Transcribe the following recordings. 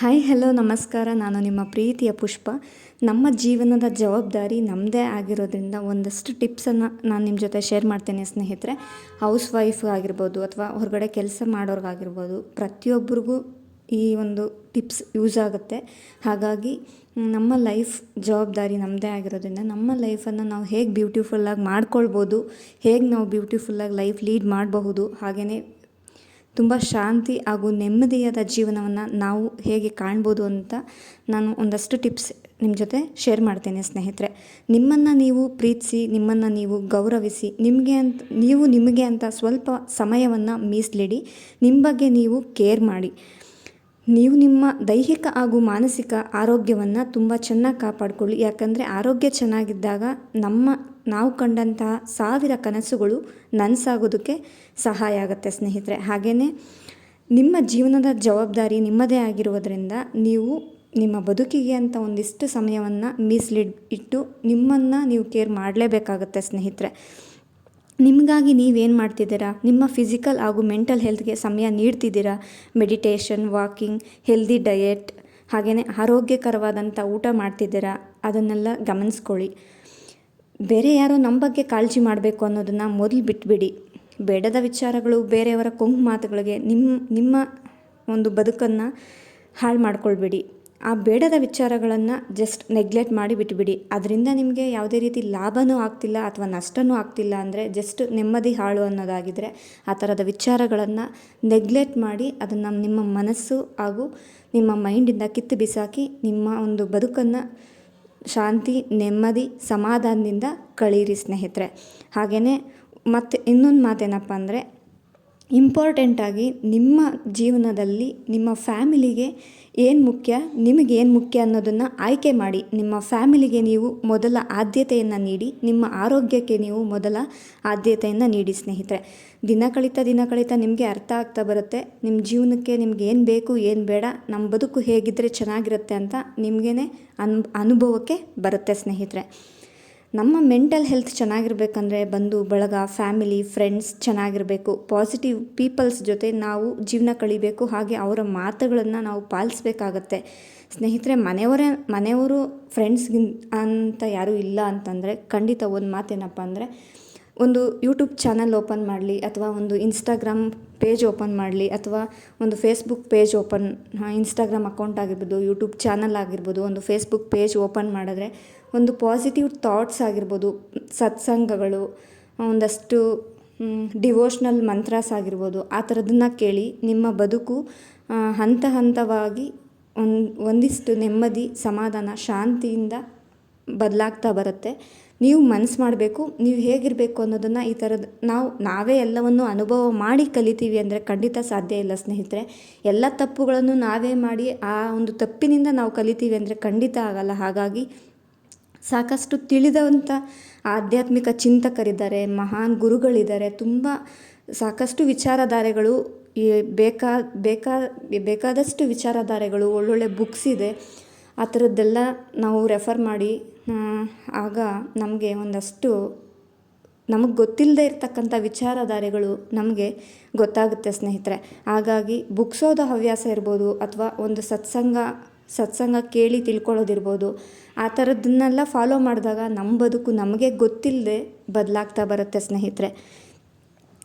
Hi hello ನಮಸ್ಕಾರ. ನಾನು ನಿಮ್ಮ ಪ್ರೀತಿಯ ಪುಷ್ಪ. ನಮ್ಮ ಜೀವನದ ಜವಾಬ್ದಾರಿ ನಮ್ಮದೇ ಆಗಿರೋದ್ರಿಂದ ಒಂದಷ್ಟು ಟಿಪ್ಸನ್ನು ನಾನು ನಿಮ್ಮ ಜೊತೆ ಶೇರ್ ಮಾಡ್ತೇನೆ ಸ್ನೇಹಿತರೆ. ಹೌಸ್ ವೈಫ್ ಆಗಿರ್ಬೋದು ಅಥವಾ ಹೊರಗಡೆ ಕೆಲಸ ಮಾಡೋರ್ಗಾಗಿರ್ಬೋದು ಪ್ರತಿಯೊಬ್ಬರಿಗೂ ಈ ಒಂದು ಟಿಪ್ಸ್ ಯೂಸ್ ಆಗುತ್ತೆ. ಹಾಗಾಗಿ ನಮ್ಮ ಲೈಫ್ ಜವಾಬ್ದಾರಿ ನಮ್ಮದೇ ಆಗಿರೋದ್ರಿಂದ ನಮ್ಮ ಲೈಫನ್ನು ನಾವು ಹೇಗೆ ಬ್ಯೂಟಿಫುಲ್ಲಾಗಿ ಮಾಡ್ಕೊಳ್ಬೋದು, ಹೇಗೆ ನಾವು ಬ್ಯೂಟಿಫುಲ್ಲಾಗಿ ಲೈಫ್ ಲೀಡ್ ಮಾಡಬಹುದು ಹಾಗೆಯೇ ತುಂಬ ಶಾಂತಿ ಹಾಗೂ ನೆಮ್ಮದಿಯಾದ ಜೀವನವನ್ನು ನಾವು ಹೇಗೆ ಕಾಣ್ಬೋದು ಅಂತ ನಾನು ಒಂದಷ್ಟು ಟಿಪ್ಸ್ ನಿಮ್ಮ ಜೊತೆ ಶೇರ್ ಮಾಡ್ತೇನೆ, ಸ್ನೇಹಿತರೆ. ನಿಮ್ಮನ್ನು ನೀವು ಪ್ರೀತಿಸಿ, ನಿಮ್ಮನ್ನು ನೀವು ಗೌರವಿಸಿ, ನಿಮಗೆ ಅಂತ ನೀವು ನಿಮಗೆ ಅಂತ ಸ್ವಲ್ಪ ಸಮಯವನ್ನು ಮೀಸಲಿಡಿ ನಿಮ್ಮ ಬಗ್ಗೆ ನೀವು ಕೇರ್ ಮಾಡಿ. ನೀವು ನಿಮ್ಮ ದೈಹಿಕ ಹಾಗೂ ಮಾನಸಿಕ ಆರೋಗ್ಯವನ್ನು ತುಂಬ ಚೆನ್ನಾಗಿ ಕಾಪಾಡಿಕೊಳ್ಳಿ. ಯಾಕಂದರೆ ಆರೋಗ್ಯ ಚೆನ್ನಾಗಿದ್ದಾಗ ನಮ್ಮ ನಾವು ಕಂಡಂತಹ ಸಾವಿರ ಕನಸುಗಳು ನನಸಾಗೋದಕ್ಕೆ ಸಹಾಯ ಆಗುತ್ತೆ ಸ್ನೇಹಿತರೆ. ಹಾಗೆಯೇ ನಿಮ್ಮ ಜೀವನದ ಜವಾಬ್ದಾರಿ ನಿಮ್ಮದೇ ಆಗಿರುವುದರಿಂದ ನೀವು ನಿಮ್ಮ ಬದುಕಿಗೆ ಅಂತ ಒಂದಿಷ್ಟು ಸಮಯವನ್ನು ಮೀಸಲಿಡ್ ಇಟ್ಟು ನಿಮ್ಮನ್ನು ನೀವು ಕೇರ್ ಮಾಡಲೇಬೇಕಾಗತ್ತೆ ಸ್ನೇಹಿತರೆ. ನಿಮಗಾಗಿ ನೀವೇನು ಮಾಡ್ತಿದ್ದೀರಾ? ನಿಮ್ಮ ಫಿಸಿಕಲ್ ಹಾಗೂ ಮೆಂಟಲ್ ಹೆಲ್ತ್ಗೆ ಸಮಯ ನೀಡ್ತಿದ್ದೀರಾ? ಮೆಡಿಟೇಷನ್, ವಾಕಿಂಗ್, ಹೆಲ್ದಿ ಡಯೆಟ್ ಹಾಗೆಯೇ ಆರೋಗ್ಯಕರವಾದಂಥ ಊಟ ಮಾಡ್ತಿದ್ದೀರಾ? ಅದನ್ನೆಲ್ಲ ಗಮನಿಸ್ಕೊಳ್ಳಿ. ಬೇರೆ ಯಾರೋ ನಮ್ಮ ಬಗ್ಗೆ ಕಾಳಜಿ ಮಾಡಬೇಕು ಅನ್ನೋದನ್ನು ಮೊದಲು ಬಿಟ್ಬಿಡಿ. ಬೇಡದ ವಿಚಾರಗಳು, ಬೇರೆಯವರ ಕೊಂಕು ಮಾತುಗಳಿಗೆ ನಿಮ್ಮ ನಿಮ್ಮ ಒಂದು ಬದುಕನ್ನು ಹಾಳು ಮಾಡ್ಕೊಳ್ಬೇಡಿ. ಆ ಬೇಡದ ವಿಚಾರಗಳನ್ನು ಜಸ್ಟ್ ನೆಗ್ಲೆಕ್ಟ್ ಮಾಡಿ ಬಿಟ್ಬಿಡಿ. ಅದರಿಂದ ನಿಮಗೆ ಯಾವುದೇ ರೀತಿ ಲಾಭವೂ ಆಗ್ತಿಲ್ಲ ಅಥವಾ ನಷ್ಟವೂ ಆಗ್ತಿಲ್ಲ ಅಂದರೆ ಜಸ್ಟ್ ನೆಮ್ಮದಿ ಹಾಳು ಅನ್ನೋದಾಗಿದ್ದರೆ ಆ ಥರದ ವಿಚಾರಗಳನ್ನು ನೆಗ್ಲೆಕ್ಟ್ ಮಾಡಿ ಅದನ್ನು ನಿಮ್ಮ ಮನಸ್ಸು ಹಾಗೂ ನಿಮ್ಮ ಮೈಂಡಿಂದ ಕಿತ್ತು ಬಿಸಾಕಿ ನಿಮ್ಮ ಒಂದು ಬದುಕನ್ನು ಶಾಂತಿ ನೆಮ್ಮದಿ ಸಮಾಧಾನದಿಂದ ಕಳೀರಿ ಸ್ನೇಹಿತರೆ. ಹಾಗೆಯೇ ಮತ್ತು ಇನ್ನೊಂದು ಮಾತೇನಪ್ಪ ಅಂದರೆ ಇಂಪಾರ್ಟೆಂಟಾಗಿ ನಿಮ್ಮ ಜೀವನದಲ್ಲಿ ನಿಮ್ಮ ಫ್ಯಾಮಿಲಿಗೆ ಏನು ಮುಖ್ಯ ನಿಮಗೇನು ಮುಖ್ಯ ಅನ್ನೋದನ್ನು ಆಯ್ಕೆ ಮಾಡಿ. ನಿಮ್ಮ ಫ್ಯಾಮಿಲಿಗೆ ನೀವು ಮೊದಲ ಆದ್ಯತೆಯನ್ನು ನೀಡಿ, ನಿಮ್ಮ ಆರೋಗ್ಯಕ್ಕೆ ನೀವು ಮೊದಲ ಆದ್ಯತೆಯನ್ನು ನೀಡಿ ಸ್ನೇಹಿತರೆ. ದಿನ ಕಳೀತಾ ದಿನ ಕಳೀತಾ ನಿಮಗೆ ಅರ್ಥ ಆಗ್ತಾ ಬರುತ್ತೆ. ನಿಮ್ಮ ಜೀವನಕ್ಕೆ ನಿಮ್ಗೆ ಏನು ಬೇಕು, ಏನು ಬೇಡ ನಮ್ಮ ಬದುಕು ಹೇಗಿದ್ದರೆ ಚೆನ್ನಾಗಿರುತ್ತೆ ಅಂತ ನಿಮಗೇ ಅನ್, ಅನುಭವಕ್ಕೆ ಬರುತ್ತೆ ಸ್ನೇಹಿತರೆ. ನಮ್ಮ ಮೆಂಟಲ್ ಹೆಲ್ತ್ ಚೆನ್ನಾಗಿರ್ಬೇಕಂದ್ರೆ ಬಂದು ಬಳಗ ಫ್ಯಾಮಿಲಿ ಫ್ರೆಂಡ್ಸ್ ಚೆನ್ನಾಗಿರಬೇಕು. ಪಾಸಿಟಿವ್ ಪೀಪಲ್ಸ್ ಜೊತೆ ನಾವು ಜೀವನ ಕಳಿಬೇಕು. ಹಾಗೆ ಅವರ ಮಾತುಗಳನ್ನು ನಾವು ಪಾಲಿಸ್ಬೇಕಾಗತ್ತೆ. ಸ್ನೇಹಿತರೆ, ಮನೆಯವರೇ, ಮನೆಯವರು ಫ್ರೆಂಡ್ಸ್ಗಿನ್ ಅಂತ ಯಾರೂ ಇಲ್ಲ ಅಂತಂದರೆ ಖಂಡಿತ ಒಂದು ಮಾತೇನಪ್ಪ ಅಂದರೆ ಒಂದು ಯೂಟ್ಯೂಬ್ ಚಾನಲ್ ಓಪನ್ ಮಾಡಲಿ ಅಥವಾ ಒಂದು ಇನ್ಸ್ಟಾಗ್ರಾಮ್ ಪೇಜ್ ಓಪನ್ ಮಾಡಲಿ ಅಥವಾ ಒಂದು Facebook page open Instagram account ಆಗಿರ್ಬೋದು, ಯೂಟ್ಯೂಬ್ ಚಾನಲ್ ಆಗಿರ್ಬೋದು, ಒಂದು ಫೇಸ್ಬುಕ್ ಪೇಜ್ ಓಪನ್ ಮಾಡಿದ್ರೆ ಒಂದು ಪಾಸಿಟಿವ್ ಥಾಟ್ಸ್ ಆಗಿರ್ಬೋದು, ಸತ್ಸಂಗಗಳು ಒಂದಷ್ಟು ಡಿವೋಷ್ನಲ್ ಮಂತ್ರಾಸ್ ಆಗಿರ್ಬೋದು, ಆ ಥರದನ್ನು ಕೇಳಿ ನಿಮ್ಮ ಬದುಕು ಹಂತ ಹಂತವಾಗಿ ಒಂದು, ಒಂದಿಷ್ಟು ನೆಮ್ಮದಿ, ಸಮಾಧಾನ, ಶಾಂತಿಯಿಂದ ಬದಲಾಗ್ತಾ ಬರುತ್ತೆ. ನೀವು ಮನಸ್ಸು ಮಾಡಬೇಕು, ನೀವು ಹೇಗಿರಬೇಕು ಅನ್ನೋದನ್ನು ಈ ಥರದ ನಾವು, ನಾವೇ ಎಲ್ಲವನ್ನು ಅನುಭವ ಮಾಡಿ ಕಲಿತೀವಿ ಅಂದರೆ ಖಂಡಿತ ಸಾಧ್ಯ ಇಲ್ಲ ಸ್ನೇಹಿತರೆ. ಎಲ್ಲ ತಪ್ಪುಗಳನ್ನು ನಾವೇ ಮಾಡಿ ಆ ಒಂದು ತಪ್ಪಿನಿಂದ ನಾವು ಕಲಿತೀವಿ ಅಂದರೆ ಖಂಡಿತ ಆಗಲ್ಲ. ಹಾಗಾಗಿ ಸಾಕಷ್ಟು ತಿಳಿದಂಥ ಆಧ್ಯಾತ್ಮಿಕ ಚಿಂತಕರಿದ್ದಾರೆ, ಮಹಾನ್ ಗುರುಗಳಿದ್ದಾರೆ. ತುಂಬ ಸಾಕಷ್ಟು ವಿಚಾರಧಾರೆಗಳು ಬೇಕಾ ಬೇಕಾ, ಬೇಕಾದಷ್ಟು ವಿಚಾರಧಾರೆಗಳು, ಒಳ್ಳೊಳ್ಳೆ ಬುಕ್ಸ್ ಇದೆ. ಆ ಥರದ್ದೆಲ್ಲ ನಾವು ರೆಫರ್ ಮಾಡಿ ಆಗ ನಮಗೆ ಒಂದಷ್ಟು ನಮಗೆ ಗೊತ್ತಿಲ್ಲದೆ ಇರತಕ್ಕಂಥ ವಿಚಾರಧಾರೆಗಳು ನಮಗೆ ಗೊತ್ತಾಗುತ್ತೆ ಸ್ನೇಹಿತರೆ. ಹಾಗಾಗಿ ಬುಕ್ಸ್ ಓದೋ ಹವ್ಯಾಸ ಇರ್ಬೋದು ಅಥವಾ ಒಂದು ಸತ್ಸಂಗ ಸತ್ಸಂಗ ಕೇಳಿ ತಿಳ್ಕೊಳ್ಳೋದಿರ್ಬೋದು, ಆ ಥರದ್ದನ್ನೆಲ್ಲ ಫಾಲೋ ಮಾಡಿದಾಗ ನಮ್ಮ ಬದುಕು ನಮಗೆ ಗೊತ್ತಿಲ್ಲದೆ ಬದಲಾಗ್ತಾ ಬರುತ್ತೆ ಸ್ನೇಹಿತರೆ.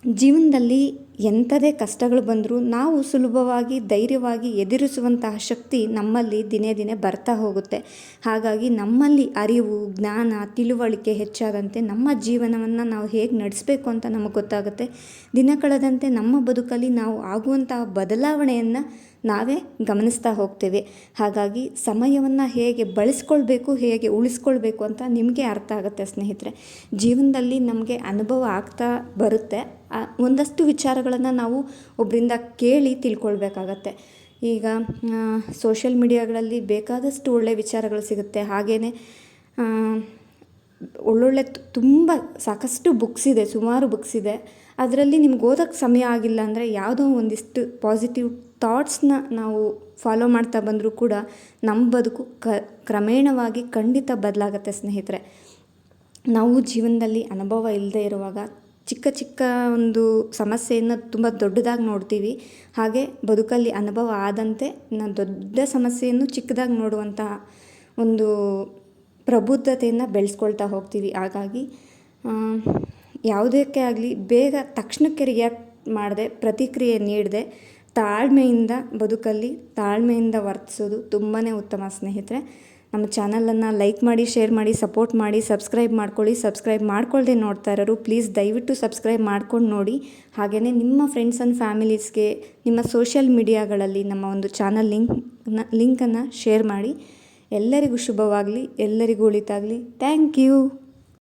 ಜೀವನದಲ್ಲಿ ಎಂಥದೇ ಕಷ್ಟಗಳು ಬಂದರೂ ನಾವು ಸುಲಭವಾಗಿ, ಧೈರ್ಯವಾಗಿ ಎದುರಿಸುವಂತಹ ಶಕ್ತಿ ನಮ್ಮಲ್ಲಿ ದಿನೇ ದಿನೇ ಬರ್ತಾ ಹೋಗುತ್ತೆ. ಹಾಗಾಗಿ ನಮ್ಮಲ್ಲಿ ಅರಿವು, ಜ್ಞಾನ, ತಿಳುವಳಿಕೆ ಹೆಚ್ಚಾದಂತೆ ನಮ್ಮ ಜೀವನವನ್ನು ನಾವು ಹೇಗೆ ನಡೆಸಬೇಕು ಅಂತ ನಮಗೆ ಗೊತ್ತಾಗುತ್ತೆ. ದಿನ ಕಳೆದಂತೆ ನಮ್ಮ ಬದುಕಲ್ಲಿ ನಾವು ಆಗುವಂತಹ ಬದಲಾವಣೆಯನ್ನು ನಾವೇ ಗಮನಿಸ್ತಾ ಹೋಗ್ತೇವೆ. ಹಾಗಾಗಿ ಸಮಯವನ್ನು ಹೇಗೆ ಬಳಸ್ಕೊಳ್ಬೇಕು, ಹೇಗೆ ಉಳಿಸ್ಕೊಳ್ಬೇಕು ಅಂತ ನಿಮಗೆ ಅರ್ಥ ಆಗುತ್ತೆ ಸ್ನೇಹಿತರೆ. ಜೀವನದಲ್ಲಿ ನಮಗೆ ಅನುಭವ ಆಗ್ತಾ ಬರುತ್ತೆ. ಒಂದಷ್ಟು ವಿಚಾರಗಳನ್ನು ನಾವು ಒಬ್ಬರಿಂದ ಕೇಳಿ ತಿಳ್ಕೊಳ್ಬೇಕಾಗತ್ತೆ. ಈಗ ಸೋಷಿಯಲ್ ಮೀಡಿಯಾಗಳಲ್ಲಿ ಬೇಕಾದಷ್ಟು ಒಳ್ಳೆಯ ವಿಚಾರಗಳು ಸಿಗುತ್ತೆ. ಹಾಗೆಯೇ ಒಳ್ಳೊಳ್ಳೆ ತುಂಬ ಸಾಕಷ್ಟು ಬುಕ್ಸ್ ಇದೆ, ಸುಮಾರು ಬುಕ್ಸ್ ಇದೆ. ಅದರಲ್ಲಿ ನಿಮ್ಗೆ ಓದೋಕ್ಕೆ ಸಮಯ ಆಗಿಲ್ಲ ಅಂದರೆ ಯಾವುದೋ ಒಂದಿಷ್ಟು ಪಾಸಿಟಿವ್ ಥಾಟ್ಸ್ನ ನಾವು ಫಾಲೋ ಮಾಡ್ತಾ ಬಂದರೂ ಕೂಡ ನಮ್ಮ ಬದುಕು ಕ್ರಮೇಣವಾಗಿ ಖಂಡಿತ ಬದಲಾಗತ್ತೆ ಸ್ನೇಹಿತರೆ. ನಾವು ಜೀವನದಲ್ಲಿ ಅನುಭವ ಇಲ್ಲದೆ ಇರುವಾಗ ಚಿಕ್ಕ ಚಿಕ್ಕ ಒಂದು ಸಮಸ್ಯೆಯನ್ನು ತುಂಬ ದೊಡ್ಡದಾಗಿ ನೋಡ್ತೀವಿ. ಹಾಗೆ ಬದುಕಲ್ಲಿ ಅನುಭವ ಆದಂತೆ ನಾವು ದೊಡ್ಡ ಸಮಸ್ಯೆಯನ್ನು ಚಿಕ್ಕದಾಗಿ ನೋಡುವಂತಹ ಒಂದು ಪ್ರಬುದ್ಧತೆಯನ್ನು ಬೆಳೆಸ್ಕೊಳ್ತಾ ಹೋಗ್ತೀವಿ. ಹಾಗಾಗಿ ಯಾವುದಕ್ಕೆ ಆಗಲಿ ಬೇಗ ತಕ್ಷಣಕ್ಕೆ ರಿಯಾಕ್ಟ್ ಮಾಡದೆ, ಪ್ರತಿಕ್ರಿಯೆ ನೀಡದೆ, ತಾಳ್ಮೆಯಿಂದ ಬದುಕಲ್ಲಿ ತಾಳ್ಮೆಯಿಂದ ವರ್ತಿಸೋದು ತುಂಬಾ ಉತ್ತಮ ಸ್ನೇಹಿತರೆ. ನಮ್ಮ ಚಾನಲನ್ನು ಲೈಕ್ ಮಾಡಿ, ಶೇರ್ ಮಾಡಿ, ಸಪೋರ್ಟ್ ಮಾಡಿ, ಸಬ್ಸ್ಕ್ರೈಬ್ ಮಾಡ್ಕೊಳ್ಳಿ. ಸಬ್ಸ್ಕ್ರೈಬ್ ಮಾಡ್ಕೊಳ್ಳದೆ ನೋಡ್ತಾ ಇರೋರು ಪ್ಲೀಸ್ ದಯವಿಟ್ಟು ಸಬ್ಸ್ಕ್ರೈಬ್ ಮಾಡ್ಕೊಂಡು ನೋಡಿ. ಹಾಗೆಯೇ ನಿಮ್ಮ ಫ್ರೆಂಡ್ಸ್ ಆ್ಯಂಡ್ ಫ್ಯಾಮಿಲೀಸ್ಗೆ ನಿಮ್ಮ ಸೋಷಿಯಲ್ ಮೀಡಿಯಾಗಳಲ್ಲಿ ನಮ್ಮ ಒಂದು ಚಾನಲ್ ಲಿಂಕ್ನ ಲಿಂಕನ್ನು ಶೇರ್ ಮಾಡಿ. ಎಲ್ಲರಿಗೂ ಶುಭವಾಗಲಿ ಎಲ್ಲರಿಗೂ ಒಳಿತಾಗಲಿ ಥ್ಯಾಂಕ್ ಯು